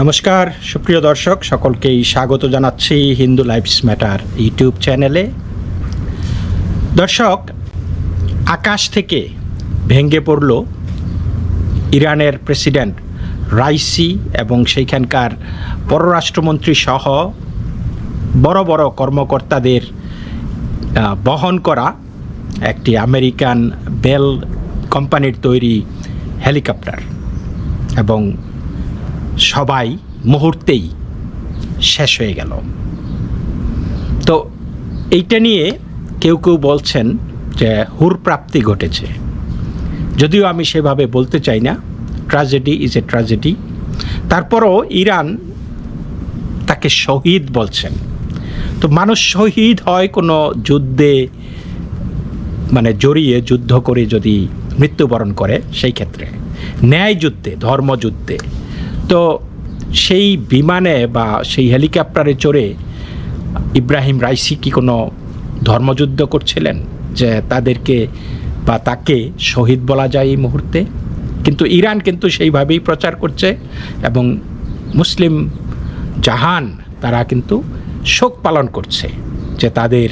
নমস্কার, সুপ্রিয় দর্শক, সকলকেই স্বাগত জানাচ্ছি হিন্দু লাইফস ম্যাটার ইউটিউব চ্যানেলে। দর্শক, আকাশ থেকে ভেঙে পড়ল ইরানের প্রেসিডেন্ট রাইসি এবং সেইখানকার পররাষ্ট্রমন্ত্রী সহ বড় বড় কর্মকর্তাদের বহন করা একটি আমেরিকান বেল কোম্পানির তৈরি হেলিকপ্টার এবং সবাই মুহূর্তেই শেষ হয়ে গেল। তো এইটা নিয়ে কেউ কেউ বলছেন যে হুর প্রাপ্তি ঘটেছে। যদিও আমি সেভাবে বলতে চাই না ট্র্যাজেডি ইজ এ ট্র্যাজেডি তারপরও ইরান তাকে শহীদ বলছেন। তো মানুষ শহীদ হয় কোনো যুদ্ধে মানে জড়িয়ে যুদ্ধ করে যদি মৃত্যুবরণ করে সেই ক্ষেত্রে। ন্যায় যুদ্ধে ধর্মযুদ্ধে। তো সেই বিমানে বা সেই হেলিকপ্টারে চড়ে ইব্রাহিম রাইসি কি কোনো ধর্মযুদ্ধ করছিলেন যে তাদেরকে বা তাকে শহীদ বলা যায় এই মুহূর্তে? কিন্তু ইরান কিন্তু সেইভাবেই প্রচার করছে এবং মুসলিম জাহান তারা কিন্তু শোক পালন করছে যে তাদের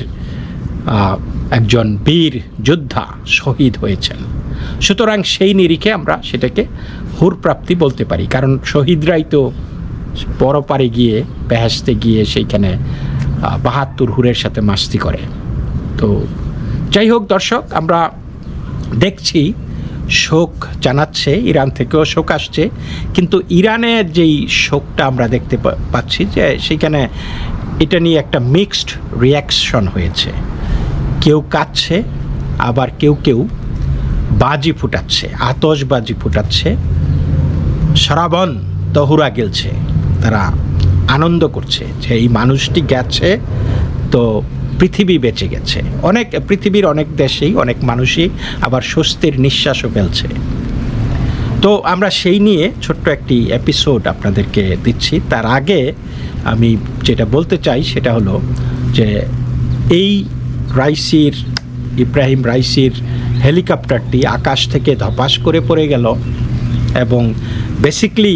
একজন বীর যোদ্ধা শহীদ হয়েছেন। সুতরাং সেই নিরিখে আমরা সেটাকে হুর প্রাপ্তি বলতে পারি। কারণ শহীদরাই তো পরপারে গিয়ে বেহেস্তে গিয়ে সেইখানে বাহাত্তর হুরের সাথে মাস্তি করে। তো যাই হোক দর্শক, আমরা দেখছি, শোক জানাচ্ছে, ইরান থেকেও শোক আসছে। কিন্তু ইরানের যেই শোকটা আমরা দেখতে পাচ্ছি যে সেখানে এটা নিয়ে একটা মিক্সড রিয়াকশন হয়েছে। কেউ কাঁদছে, আবার কেউ কেউ বাজি ফুটাচ্ছে, আতশবাজি ফুটাচ্ছে। শ্রাবণ তহুরা গেলছে। তারা আনন্দ করছে যে এই মানুষটি গেছে তো পৃথিবী বেঁচে গেছে। অনেক পৃথিবীর অনেক দেশেই অনেক মানুষই আবার স্বস্তির নিঃশ্বাসও ফেলছে। তো আমরা সেই নিয়ে ছোট্ট একটি এপিসোড আপনাদেরকে দিচ্ছি। তার আগে আমি যেটা বলতে চাই সেটা হলো যে এই রাইসির, ইব্রাহিম রাইসির হেলিকপ্টারটি আকাশ থেকে ধপাস করে পড়ে গেল এবং বেসিকলি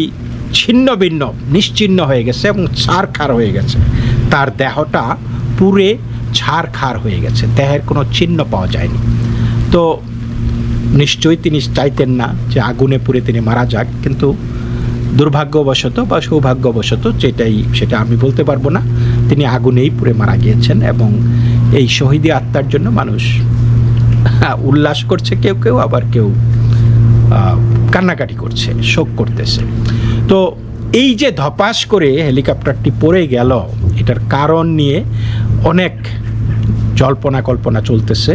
ছিন্ন ভিন্ন নিশ্চিহ্ন হয়ে গেছে এবং ছাড়খার হয়ে গেছে। তার দেহটা পুরে ছাড়খার হয়ে গেছে, দেহের কোনো চিহ্ন পাওয়া যায়নি। তো নিশ্চয়ই তিনি চাইতেন না যে আগুনে পুড়ে তিনি মারা যাক, কিন্তু দুর্ভাগ্যবশত বা সৌভাগ্যবশত যেটাই সেটা আমি বলতে পারব না, তিনি আগুনেই পুড়ে মারা গিয়েছেন এবং এই শহীদি আত্মার জন্য মানুষ উল্লাস করছে কেউ কেউ, আবার কেউ কান্নাকাটি করছে, শোক করতেছে। তো এই যে ধপাস করে হেলিকপ্টারটি পড়ে গেল, এটার কারণ নিয়ে অনেক জল্পনা কল্পনা চলতেছে।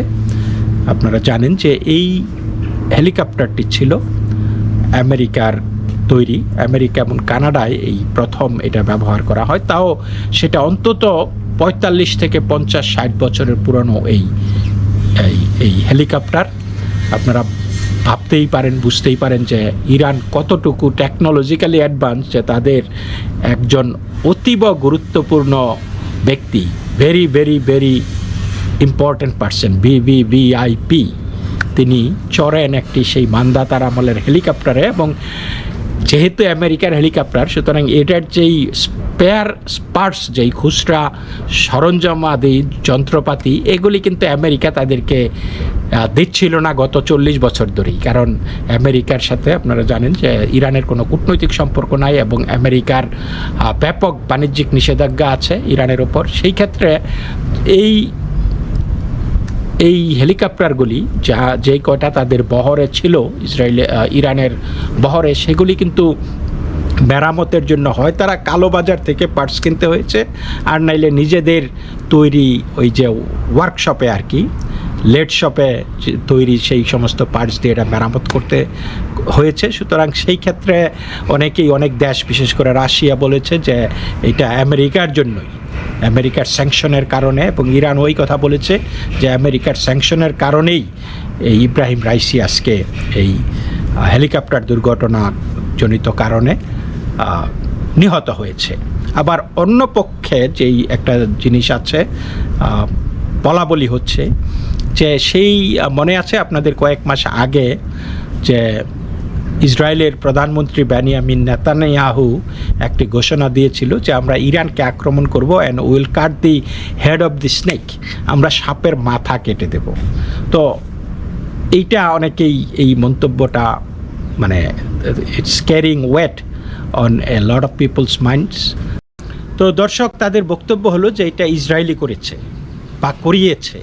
আপনারা জানেন যে এই হেলিকপ্টারটি ছিল আমেরিকার তৈরি, আমেরিকা এবং কানাডায় এই প্রথম এটা ব্যবহার করা হয়। তাও সেটা অন্তত পঁয়তাল্লিশ থেকে পঞ্চাশ ষাট বছরের পুরনো এই এই হেলিকপ্টার। আপনারা ভাবতেই পারেন, বুঝতেই পারেন যে ইরান কতটুকু টেকনোলজিক্যালি অ্যাডভান্স যে তাদের একজন অতীব গুরুত্বপূর্ণ ব্যক্তি very very very important person VVVIP তিনি চড়েন একটি সেই মান্দাতার আমলের হেলিকপ্টারে এবং যেহেতু আমেরিকার হেলিকপ্টার, সুতরাং এটার যেই স্পেয়ার পার্টস যেই খুচরা সরঞ্জামাদি যন্ত্রপাতি, এগুলি কিন্তু আমেরিকা তাদেরকে দিচ্ছিল না গত চল্লিশ বছর ধরেই। কারণ আমেরিকার সাথে আপনারা জানেন যে ইরানের কোনো কূটনৈতিক সম্পর্ক নাই এবং আমেরিকার ব্যাপক বাণিজ্যিক নিষেধাজ্ঞা আছে ইরানের ওপর। সেই ক্ষেত্রে এই এই হেলিকপ্টারগুলি, যা যে কয়টা তাদের বহরে ছিল, ইসরায়েলে ইরানের বহরে, সেগুলি কিন্তু মেরামতের জন্য হয়। তারা কালোবাজার থেকে পার্টস কিনতে হয়েছে, আর নাইলে নিজেদের তৈরি ওই যে ওয়ার্কশপে আর কি লেট শপে তৈরি সেই সমস্ত পার্টস দিয়ে এটা মেরামত করতে হয়েছে। সুতরাং সেই ক্ষেত্রে অনেকেই, অনেক দেশ, বিশেষ করে রাশিয়া বলেছে যে এটা আমেরিকার জন্যই। আমেরিকার স্যাংশনের কারণে এবং ইরান ওই কথা বলেছে যে আমেরিকার স্যাংশনের কারণেই এই ইব্রাহিম রাইসি আজকে এই হেলিকপ্টার দুর্ঘটনাজনিত কারণে নিহত হয়েছে। আবার অন্য পক্ষে যেই একটা জিনিস আছে বলা বলি হচ্ছে যে সেই মনে আছে আপনাদের কয়েক মাস আগে যে ইসরায়েলের প্রধানমন্ত্রী বেনিয়ামিন নেতানিয়াহু একটি ঘোষণা দিয়েছিল যে আমরা ইরানকে আক্রমণ করব and will cut the head of the snake আমরা সাপের মাথা কেটে দেব। তো এইটা অনেকেই এই মন্তব্যটা মানে it's carrying weight on a lot of peoples minds তো দর্শক, তাদের বক্তব্য হলো যে এটা ইসরায়েলি করেছে বা করিয়েছে।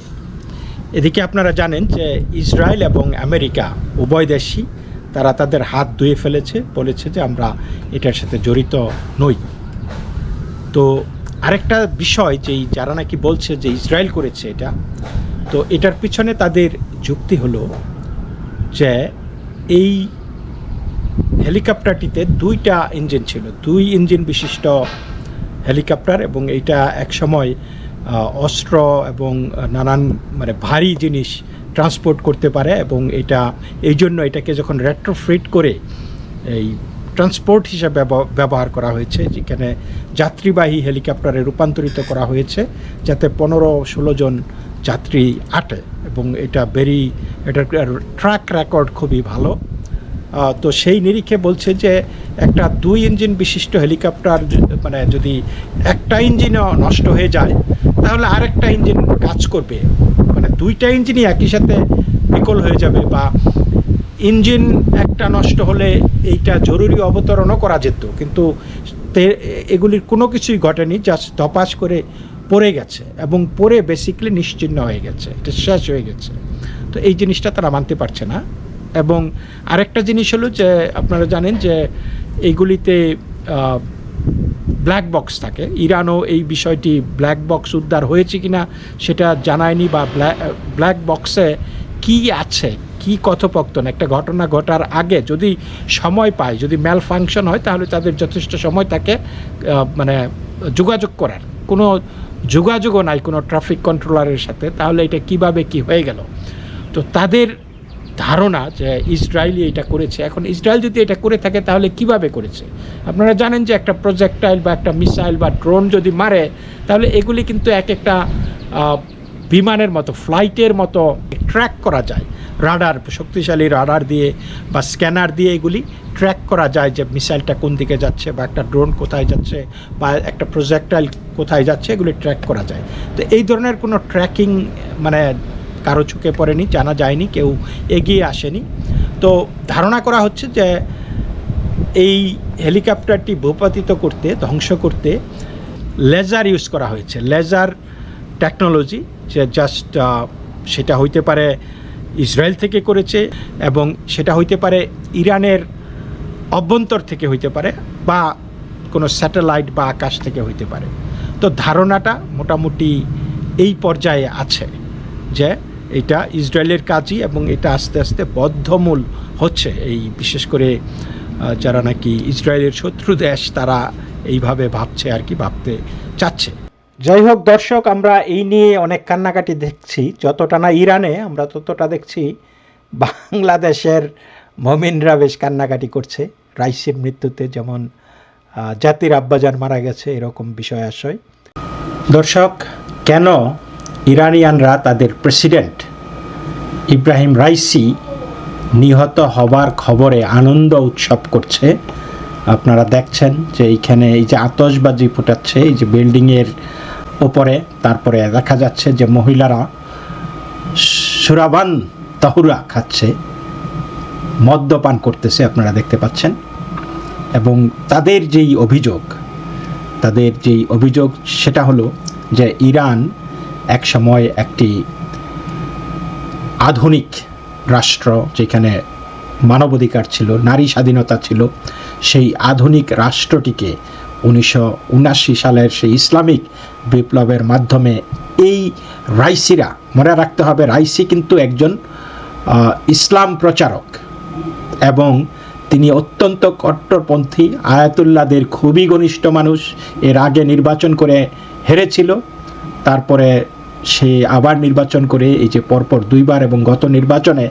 এদিকে আপনারা জানেন যে ইসরায়েল এবং আমেরিকা উভয় দেশই তারা তাদের হাত ধুয়ে ফেলেছে, বলেছে যে আমরা এটার সাথে জড়িত নই। তো আরেকটা বিষয় যে যারা নাকি বলছে যে ইসরায়েল করেছে এটা, তো এটার পিছনে তাদের যুক্তি হলো যে এই হেলিকপ্টারটিতে দুইটা ইঞ্জিন ছিল, দুই ইঞ্জিন বিশিষ্ট হেলিকপ্টার এবং এইটা একসময় অস্ত্র এবং নানান মানে ভারী জিনিস ট্রান্সপোর্ট করতে পারে এবং এটা, এই জন্য এটাকে যখন রেট্রোফিট করে এই ট্রান্সপোর্ট হিসাবে ব্যবহার করা হয়েছে, যেখানে যাত্রীবাহী হেলিকপ্টারে রূপান্তরিত করা হয়েছে, যাতে পনেরো ষোলো জন যাত্রী আটে এবং এটা ভেরি এটার ট্র্যাক রেকর্ড খুবই ভালো। তো সেই নিরিখে বলছে যে একটা দুই ইঞ্জিন বিশিষ্ট হেলিকপ্টার মানে যদি একটা ইঞ্জিনও নষ্ট হয়ে যায়, তাহলে আরেকটা ইঞ্জিন কাজ করবে। দুইটা ইঞ্জিনই একই সাথে বিকল হয়ে যাবে বা ইঞ্জিন একটা নষ্ট হলে এইটা জরুরি অবতরণও করা যেত। কিন্তু এগুলির কোনো কিছুই ঘটেনি জাস্ট ধপাস করে পড়ে গেছে এবং পড়ে বেসিক্যালি নিশ্চিহ্ন হয়ে গেছে, এটা শেষ হয়ে গেছে। তো এই জিনিসটা তারা মানতে পারছে না। এবং আরেকটা জিনিস হলো যে, আপনারা জানেন যে এইগুলিতে ব্ল্যাক বক্স থাকে। ইরানও এই বিষয়টি ব্ল্যাক বক্স উদ্ধার হয়েছে কিনা সেটা জানায়নি বা ব্ল্যাক বক্সে কি আছে, কি কথোপকথন, একটা ঘটনা ঘটার আগে যদি সময় পায়, যদি ম্যাল ফাংশন হয়, তাহলে তাদের যথেষ্ট সময় থাকে মানে যোগাযোগ করার। কোনো যোগাযোগও নাই কোনো ট্রাফিক কন্ট্রোলারের সাথে, তাহলে এটা কীভাবে কি হয়ে গেল? তো তাদের ধারণা যে ইসরায়েলি এটা করেছে। এখন ইসরায়েল যদি এটা করে থাকে, তাহলে কীভাবে করেছে? আপনারা জানেন যে একটা প্রজেক্টাইল বা একটা মিসাইল বা ড্রোন যদি মারে, তাহলে এগুলি কিন্তু এক একটা বিমানের মতো ফ্লাইটের মতো ট্র্যাক করা যায়। রাডার শক্তিশালী রাডার দিয়ে বা স্ক্যানার দিয়ে এগুলি ট্র্যাক করা যায় যে মিসাইলটা কোন দিকে যাচ্ছে বা একটা ড্রোন কোথায় যাচ্ছে বা একটা প্রজেক্টাইল কোথায় যাচ্ছে, এগুলি ট্র্যাক করা যায়। তো এই ধরনের কোনো ট্র্যাকিং মানে কারও চোখে পড়েনি, জানা যায়নি, কেউ এগিয়ে আসেনি। তো ধারণা করা হচ্ছে যে এই হেলিকপ্টারটি ভূপাতিত করতে, ধ্বংস করতে লেজার ইউজ করা হয়েছে। লেজার টেকনোলজি, যে জাস্ট সেটা হইতে পারে ইসরায়েল থেকে করেছে এবং সেটা হইতে পারে ইরানের অভ্যন্তর থেকে হইতে পারে বা কোনো স্যাটেলাইট বা আকাশ থেকে হইতে পারে। তো ধারণাটা মোটামুটি এই পর্যায়ে আছে যে এটা ইসরায়েলের কাজই এবং এটা আস্তে আস্তে বদ্ধমূল হচ্ছে। এই বিশেষ করে যারা নাকি ইসরায়েলের শত্রু দেশ, তারা এইভাবে ভাবছে আর কি, ভাবতে চাচ্ছে। যাই হোক দর্শক, আমরা এই নিয়ে অনেক কান্নাকাটি দেখছি। যতটা না ইরানে, আমরা ততটা দেখছি বাংলাদেশের মমিনরা বেশ কান্নাকাটি করছে। রাইসির মৃত্যুতে যেমন জাতির আব্বাজান মারা গেছে, এরকম বিষয় আশয়। দর্শক, কেন ইরানিয়ানরা তাদের প্রেসিডেন্ট ইব্রাহিম রাইসি নিহত হবার খবরে আনন্দ উৎসব করছে। আপনারা দেখছেন যে এইখানে এই যে আতশবাজি ফুটাচ্ছে, এই যে বিল্ডিংয়ের ওপরে। তারপরে দেখা যাচ্ছে যে মহিলারা সুরাবান তাহুরা খাচ্ছে, মদ্যপান করতেছে, আপনারা দেখতে পাচ্ছেন। এবং তাদের যেই অভিযোগ, তাদের যেই অভিযোগ, সেটা হলো যে ইরান এক সময় একটি আধুনিক রাষ্ট্র যেখানে মানবাধিকার ছিল, নারী স্বাধীনতা ছিল, সেই আধুনিক রাষ্ট্রটিকে উনিশশো উনাশি সালের সেই ইসলামিক বিপ্লবের মাধ্যমে এই রাইসিরা, মনে রাখতে হবে রাইসি কিন্তু একজন ইসলাম প্রচারক এবং তিনি অত্যন্ত কট্টরপন্থী, আয়াতুল্লাদের খুবই ঘনিষ্ঠ মানুষ। এর আগে নির্বাচন করে হেরেছিল, তারপরে সে আবার নির্বাচন করে এই যে পরপর দুইবার এবং গত নির্বাচনে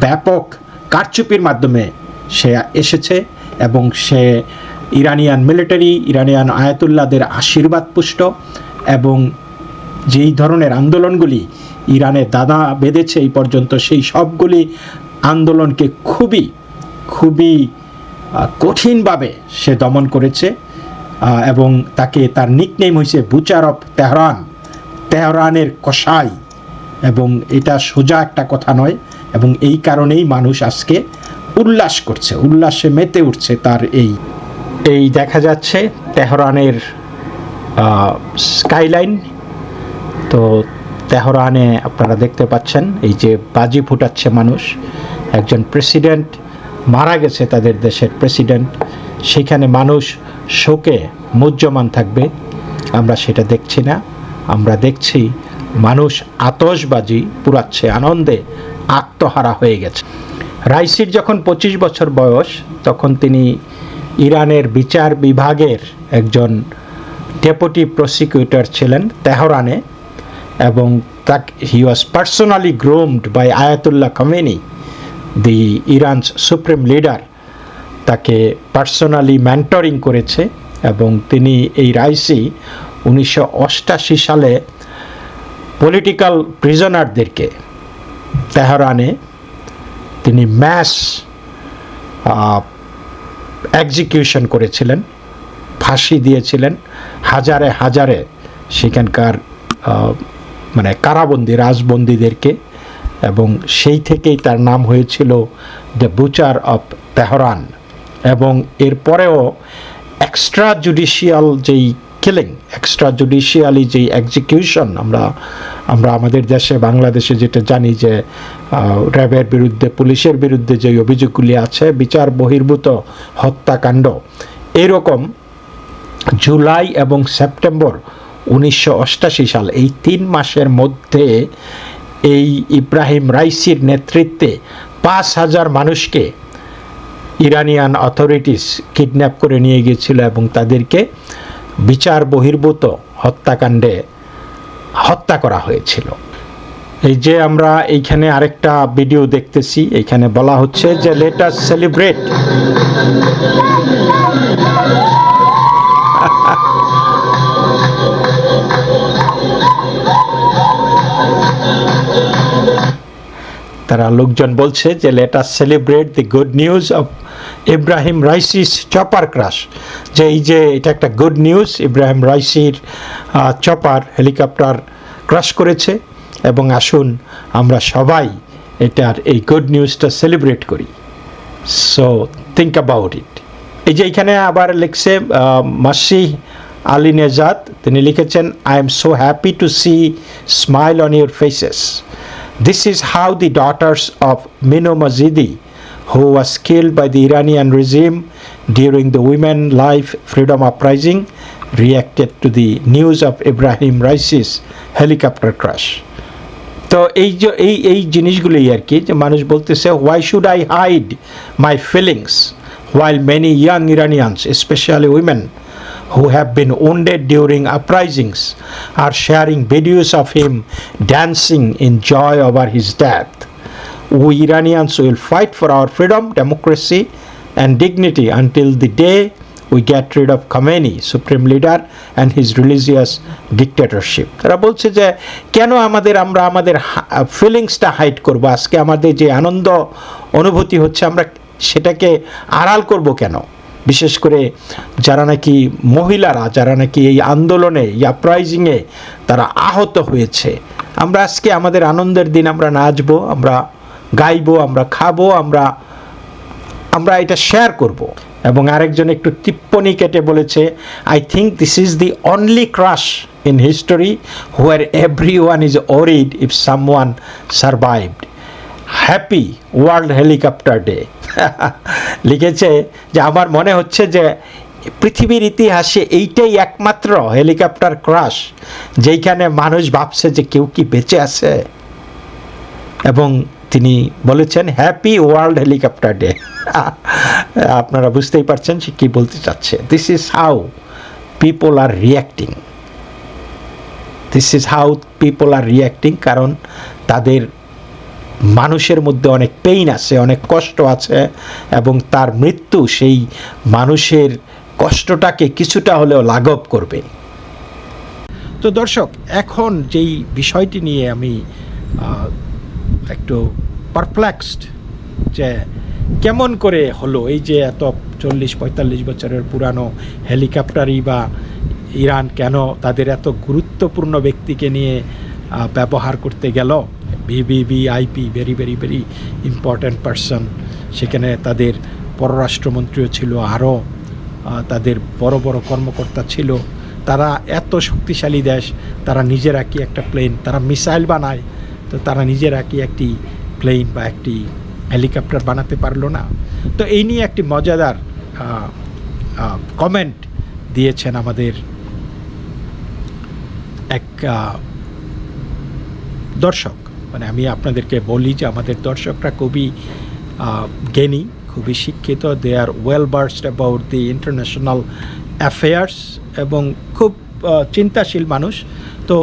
ব্যাপক কারচুপির মাধ্যমে সে এসেছে এবং সে ইরানিয়ান মিলিটারি, ইরানিয়ান আয়াতুল্লাদের আশীর্বাদ পুষ্ট এবং যেই ধরনের আন্দোলনগুলি ইরানে দাদা বেঁধেছে এই পর্যন্ত, সেই সবগুলি আন্দোলনকে খুবই খুবই কঠিনভাবে সে দমন করেছে এবং তাকে তার নিকনেম হয়েছে বুচার অফ তেহরান। তেহরানের কসাই। এবং এটা সোজা একটা কথা নয়, এবং এই কারণেই মানুষ আজকে উল্লাস করছে, উল্লাসে মেতে উঠছে তার এই এই দেখা যাচ্ছে তেহরানের স্কাইলাইন তো তেহরানে আপনারা দেখতে পাচ্ছেন, এই যে বাজি ফুটাচ্ছে মানুষ। একজন প্রেসিডেন্ট মারা গেছে তাদের দেশের প্রেসিডেন্ট সেখানে মানুষ শোকে মুহ্যমান থাকবে। আমরা সেটা দেখছি না। আমরা দেখছি মানুষ আতশবাজি পুরাচ্ছে আনন্দে আত্মহারা হয়ে গেছে। রাইসির যখন পঁচিশ বছর বয়স, তখন তিনি ইরানের বিচার বিভাগের একজন ডেপুটি প্রসিকিউটর ছিলেন তেহরানে এবং তাক he was personally groomed by Ayatollah Khamenei the Iran's supreme leader তাকে পার্সোনালি ম্যান্টরিং করেছে এবং তিনি এই রাইসি উনিশশো সালে পলিটিক্যাল প্রিজনারদেরকে তেহরানে তিনি ম্যাস এক্সিকিউশন করেছিলেন, ফাঁসি দিয়েছিলেন, হাজারে হাজারে সেখানকার মানে কারাবন্দি, রাজবন্দীদেরকে এবং সেই থেকেই তার নাম হয়েছিল দ্য বুচার অফ তেহরান এবং এরপরেও এক্সট্রা জুডিশিয়াল যেই কিলিং এক্সট্রা জুডিশিয়ালি যেই এক্সিকিউশন আমরা আমরা আমাদের দেশে, বাংলাদেশে যেটা জানি যে র্যাবের বিরুদ্ধে, পুলিশের বিরুদ্ধে যে অভিযোগগুলি আছে, বিচার বহির্ভূত হত্যাকাণ্ড, এরকম জুলাই এবং সেপ্টেম্বর উনিশশো সাল, এই তিন মাসের মধ্যে এই ইব্রাহিম রাইসির নেতৃত্বে পাঁচ হাজার মানুষকে ইরানিয়ান অথরিটিস কিডন্যাপ করে নিয়ে গিয়েছিল এবং তাদেরকে বিচার বহির্ভূত হত্যাকাণ্ডে হত্যা করা হয়েছিল। এই যে আমরা এইখানে আরেকটা ভিডিও দেখতেছি, এইখানে বলা হচ্ছে যে লেটাস সেলিব্রেট। তারা লোকজন বলছে যে let us celebrate the good news of Ibrahim Raisi's chopper crash. যে এই যে এটা একটা গুড নিউজ ইব্রাহিম রাইসির চপার হেলিকপ্টার ক্রাশ করেছে এবং আসুন আমরা সবাই এটার এই গুড নিউজটা সেলিব্রেট করি। সো থিঙ্ক অ্যাবাউট ইট এই যে এখানে আবার লিখছে মাসি আলী নেজাদ তিনি লিখেছেন I am so happy to see smile on your faces this is how the daughters of Mino Majidi who was killed by the Iranian regime during the Women Life Freedom Uprising, reacted to the news of Ibrahim Raisi's helicopter crash. তো এই যে এই এই জিনিসগুলি আর কি যে মানুষ বলতেছে why should I hide my feelings while many young Iranians, especially women who have been wounded during uprisings, are sharing videos of him dancing in joy over his death. We Iranians will fight for our freedom, democracy, and dignity until the day we get rid of Khomeini, supreme leader, and his religious dictatorship. তারা বলছে যে কেন আমাদের আমরা আমাদের ফিলিংসটা hide করব? আজকে আমাদের যে আনন্দ অনুভূতি হচ্ছে আমরা সেটাকে আড়াল করব কেন? বিশেষ করে যারা নাকি মহিলারা যারা নাকি এই আন্দোলনে এই আপরাইজিংয়ে তারা আহত হয়েছে। আমরা আজকে আমাদের আনন্দের দিন আমরা নাচবো আমরা গাইবো, আমরা খাব, আমরা আমরা এটা শেয়ার করব। এবং আরেকজন একটু টিপ্পনি কেটে বলেছে I think this is the only crash in history where everyone is worried if someone survived happy world helicopter day লিখেছে যে, আমার মনে হচ্ছে যে, পৃথিবীর ইতিহাসে এইটাই একমাত্র হেলিকপ্টার ক্রাশ, যেইখানে মানুষ ভাবছে যে কেউ কি বেঁচে আছে। এবং তিনি বলেছেন হ্যাপি ওয়ার্ল্ড হেলিকপ্টার ডে আপনারা বুঝতেই পারছেন সে কী বলতে চাচ্ছে। This is how people are reacting this is how people are reacting কারণ তাদের মানুষের মধ্যে অনেক পেইন আছে, অনেক কষ্ট আছে, এবং তার মৃত্যু সেই মানুষের কষ্টটাকে কিছুটা হলেও লাঘব করবে। তো দর্শক, এখন যেই বিষয়টি নিয়ে আমি একটু পারপ্লেক্সড যে কেমন করে হলো এই যে এত চল্লিশ, পঁয়তাল্লিশ বছরের পুরানো হেলিকপ্টারই বা ইরান কেন তাদের এত গুরুত্বপূর্ণ ব্যক্তিকে নিয়ে ব্যবহার করতে গেল? VVV IP very very very important person সেখানে তাদের পররাষ্ট্রমন্ত্রীও ছিল আরও তাদের বড় বড় কর্মকর্তা ছিল। তারা এত শক্তিশালী দেশ, তারা নিজেরা কি একটা প্লেন তারা মিসাইল বানায় তো তারা নিজেরা কি একটি প্লেন বা একটি হেলিকপ্টার বানাতে পারল না? তো এই নিয়ে একটি মজাদার কমেন্ট দিয়েছেন আমাদের এক দর্শক। মানে আমি আপনাদেরকে বলি যে আমাদের দর্শকরা খুবই জ্ঞানী, খুবই শিক্ষিত। They are well versed about the international affairs এবং খুব চিন্তাশীল মানুষ। তো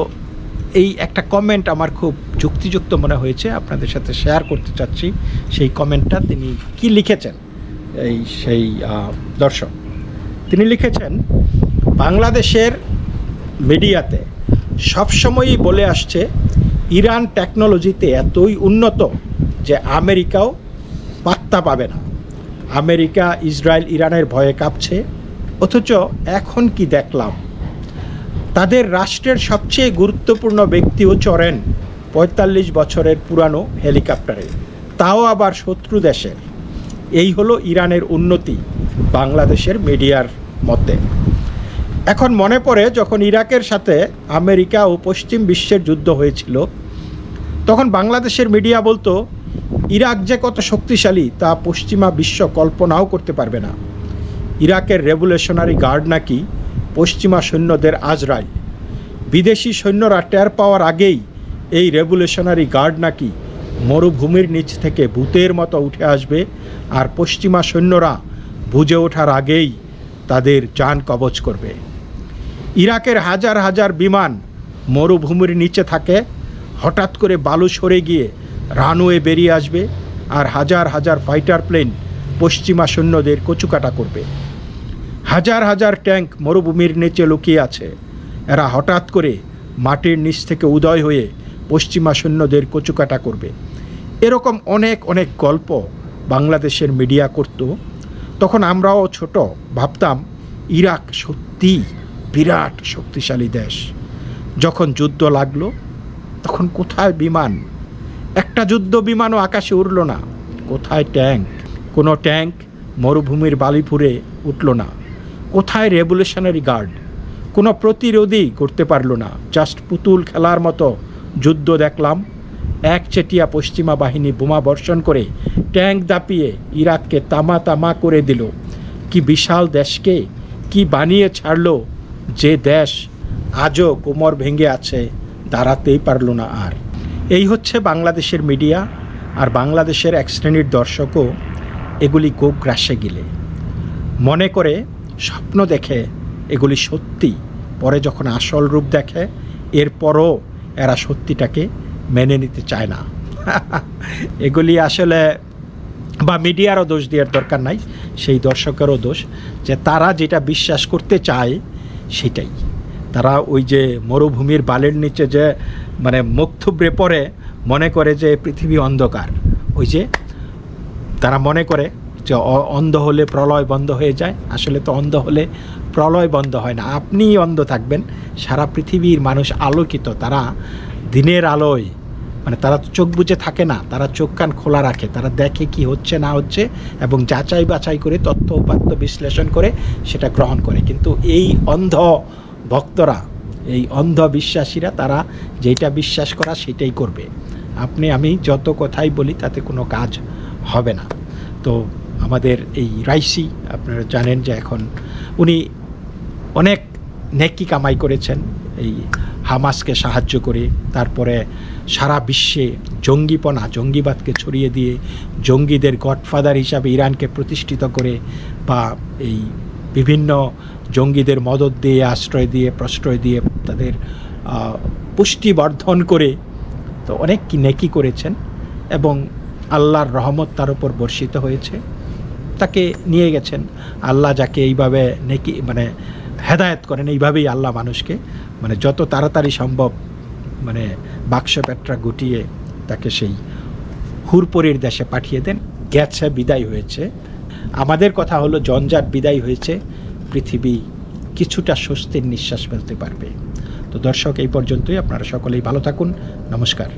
এই একটা কমেন্ট আমার খুব যুক্তিযুক্ত মনে হয়েছে, আপনাদের সাথে শেয়ার করতে চাচ্ছি। সেই কমেন্টটা তিনি কি লিখেছেন? এই সেই দর্শক, তিনি লিখেছেন, বাংলাদেশের মিডিয়াতে সবসময়ই বলে আসছে, ইরান টেকনোলজিতে এতই উন্নত যে আমেরিকাও পাত্তা পাবে না। আমেরিকা, ইসরায়েল, ইরানের ভয়ে কাঁপছে। অথচ এখন কি দেখলাম? তাদের রাষ্ট্রের সবচেয়ে গুরুত্বপূর্ণ ব্যক্তিও চড়েন পঁয়তাল্লিশ বছরের পুরানো হেলিকপ্টারে। তাও আবার শত্রু দেশের। এই হলো ইরানের উন্নতি, বাংলাদেশের মিডিয়ার মতে। এখন মনে পড়ে যখন ইরাকের সাথে আমেরিকা ও পশ্চিম বিশ্বের যুদ্ধ হয়েছিল, তখন বাংলাদেশের মিডিয়া বলতো, ইরাক যে কত শক্তিশালী, তা পশ্চিমা বিশ্ব কল্পনাও করতে পারবে না। ইরাকের রেভুলেশনারি গার্ড নাকি পশ্চিমা সৈন্যদের আজরাইল। বিদেশি সৈন্যরা টের পাওয়ার আগেই এই রেভুলেশনারি গার্ড নাকি মরুভূমির নিচ থেকে ভূতের মতো উঠে আসবে আর পশ্চিমা সৈন্যরা বুঝে ওঠার আগেই তাদের যান কবচ করবে। ইরাকের হাজার হাজার বিমান মরুভূমির নিচে থাকে। হঠাৎ করে বালু সরে গিয়ে রানওয়ে বেরিয়ে আসবে আর হাজার হাজার ফাইটার প্লেন পশ্চিমা সৈন্যদের কচুকাটা করবে। হাজার হাজার ট্যাঙ্ক মরুভূমির নিচে লুকিয়ে আছে। এরা হঠাৎ করে মাটির নিচ থেকে উদয় হয়ে পশ্চিমা সৈন্যদের কচুকাটা করবে। এরকম অনেক অনেক গল্প বাংলাদেশের মিডিয়া করত। তখন আমরাও ছোট, ভাবতাম ইরাক সত্যি বিরাট শক্তিশালী দেশ। যখন যুদ্ধ লাগল, তখন কোথায় বিমান? একটা যুদ্ধ বিমানও আকাশে উড়ল না। কোথায় ট্যাঙ্ক? কোনো ট্যাঙ্ক মরুভূমির বালিপুরে উঠল না। কোথায় রেভলিউশনারি গার্ড? কোনো প্রতিরোধই করতে পারল না। জাস্ট পুতুল খেলার মতো যুদ্ধ দেখলাম। একচেটিয়া পশ্চিমা বাহিনী বোমা বর্ষণ করে ট্যাঙ্ক দাপিয়ে ইরাককে তামা তামা করে দিল। কি বিশাল দেশকে, কি বানিয়ে ছাড়লো যে দেশ আজও কোমর ভেঙে আছে, দাঁড়াতেই পারল না আর। এই হচ্ছে বাংলাদেশের মিডিয়া আর বাংলাদেশের এক শ্রেণির দর্শকও এগুলি গোপ গ্রাসে গিলে। মনে করে স্বপ্ন দেখে এগুলি সত্যি। পরে যখন আসল রূপ দেখে, এরপরও এরা সত্যিটাকে মেনে নিতে চায় না। এগুলি আসলে বা মিডিয়ারও দোষ দেওয়ার দরকার নাই, সেই দর্শকেরও দোষ যে তারা যেটা বিশ্বাস করতে চায় সেটাই। তারা ওই যে মরুভূমির বালের নিচে যে মানে মুখ থুবড়ে পড়ে, মনে করে যে পৃথিবী অন্ধকার। ওই যে তারা মনে করে যে অন্ধ হলে প্রলয় বন্ধ হয়ে যায়, আসলে তো অন্ধ হলে প্রলয় বন্ধ হয় না। আপনিই অন্ধ থাকবেন। সারা পৃথিবীর মানুষ আলোকিত, তারা দিনের আলোয় মানে তারা চোখ বুজে থাকে না, তারা চোখ কান খোলা রাখে, তারা দেখে কি হচ্ছে না হচ্ছে এবং যাচাই বাছাই করে, তথ্য উপাত্ত বিশ্লেষণ করে সেটা গ্রহণ করে। কিন্তু এই অন্ধ ভক্তরা, এই অন্ধ বিশ্বাসীরা, তারা যেটা বিশ্বাস করা সেটাই করবে। আপনি, আমি যত কথাই বলি, তাতে কোনো কাজ হবে না। তো আমাদের এই রাইসি, আপনারা জানেন যে এখন উনি অনেক নেকি কামাই করেছেন, এই হামাসকে সাহায্য করে। তারপরে সারা বিশ্বে জঙ্গিপনা, জঙ্গিবাদকে ছড়িয়ে দিয়ে জঙ্গিদের গডফাদার হিসাবে ইরানকে প্রতিষ্ঠিত করে বা এই বিভিন্ন জঙ্গিদের মদত দিয়ে, আশ্রয় দিয়ে, প্রশ্রয় দিয়ে তাদের পুষ্টি বর্ধন করে তো অনেক নেকি করেছেন এবং আল্লাহর রহমত তার উপর বর্ষিত হয়েছে। তাকে নিয়ে গেছেন। আল্লাহ যাকে এইভাবে নেকি মানে হেদায়েত করেন, এইভাবেই আল্লাহ মানুষকে মানে যত তাড়াতাড়ি সম্ভব মানে বাক্স পেটরা গুটিয়ে তাকে সেই হুরপরির দেশে পাঠিয়ে দেন। গেছে, বিদায় হয়েছে। আমাদের কথা হলো, জঞ্জাট বিদায় হয়েছে, পৃথিবী কিছুটা স্বস্তির নিঃশ্বাস ফেলতে পারবে। তো দর্শক, এই পর্যন্তই। আপনারা সকলেই ভালো থাকুন। নমস্কার।